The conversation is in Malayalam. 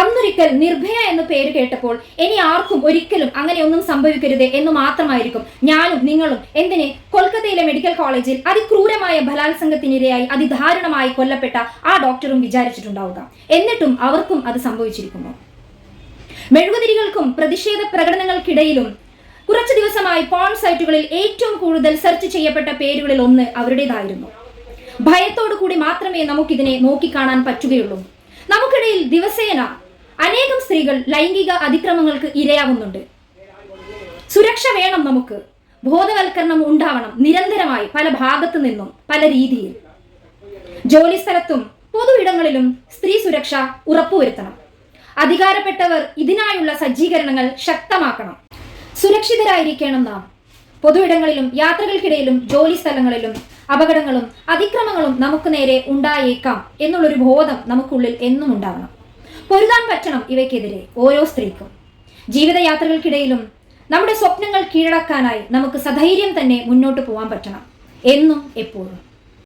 അന്നൊരിക്കൽ നിർഭയ എന്ന പേര് കേട്ടപ്പോൾ ഇനി ആർക്കും ഒരിക്കലും അങ്ങനെയൊന്നും സംഭവിക്കരുത് എന്ന് മാത്രമായിരിക്കും ഞാനും നിങ്ങളും. എന്തിനെ? കൊൽക്കത്തയിലെ മെഡിക്കൽ കോളേജിൽ അതിക്രൂരമായ ബലാത്സംഗത്തിനിരയായി അതിദാരുണമായി കൊല്ലപ്പെട്ട ആ ഡോക്ടറും വിചാരിച്ചിട്ടുണ്ടാവുക. എന്നിട്ടും അവർക്കും അത് സംഭവിച്ചിരിക്കുന്നു. മെഴുകുതിരികൾക്കും പ്രതിഷേധ പ്രകടനങ്ങൾക്കിടയിലും കുറച്ചു ദിവസമായി പോൺ സൈറ്റുകളിൽ ഏറ്റവും കൂടുതൽ സെർച്ച് ചെയ്യപ്പെട്ട പേരുകളിൽ ഒന്ന് അവരുടേതായിരുന്നു. ഭയത്തോടു കൂടി മാത്രമേ നമുക്കിതിനെ നോക്കിക്കാണാൻ പറ്റുകയുള്ളൂ. നമുക്കിടയിൽ ദിവസേന അനേകം സ്ത്രീകൾ ലൈംഗിക അതിക്രമങ്ങൾക്ക് ഇരയാവുന്നുണ്ട്. സുരക്ഷ വേണം നമുക്ക്. ബോധവൽക്കരണം ഉണ്ടാവണം നിരന്തരമായി പല ഭാഗത്തു നിന്നും പല രീതിയിൽ. ജോലിസ്ഥലത്തും പൊതു ഇടങ്ങളിലും സ്ത്രീ സുരക്ഷ ഉറപ്പുവരുത്തണം. അധികാരപ്പെട്ടവർ ഇതിനായുള്ള സജ്ജീകരണങ്ങൾ ശക്തമാക്കണം. സുരക്ഷിതരായിരിക്കണം നാം. പൊതു ഇടങ്ങളിലും യാത്രകൾക്കിടയിലും ജോലി സ്ഥലങ്ങളിലും അപകടങ്ങളും അതിക്രമങ്ങളും നമുക്ക് നേരെ ഉണ്ടായേക്കാം. എന്നുള്ളൊരു ബോധം നമുക്കുള്ളിൽ എന്നും ഉണ്ടാവണം. പൊരുതാൻ പറ്റണം ഇവയ്ക്കെതിരെ ഓരോ സ്ത്രീക്കും. ജീവിതയാത്രകൾക്കിടയിലും നമ്മുടെ സ്വപ്നങ്ങൾ കീഴടക്കാനായി നമുക്ക് സധൈര്യം തന്നെ മുന്നോട്ട് പോകാൻ പറ്റണം. എന്നും എപ്പോഴും.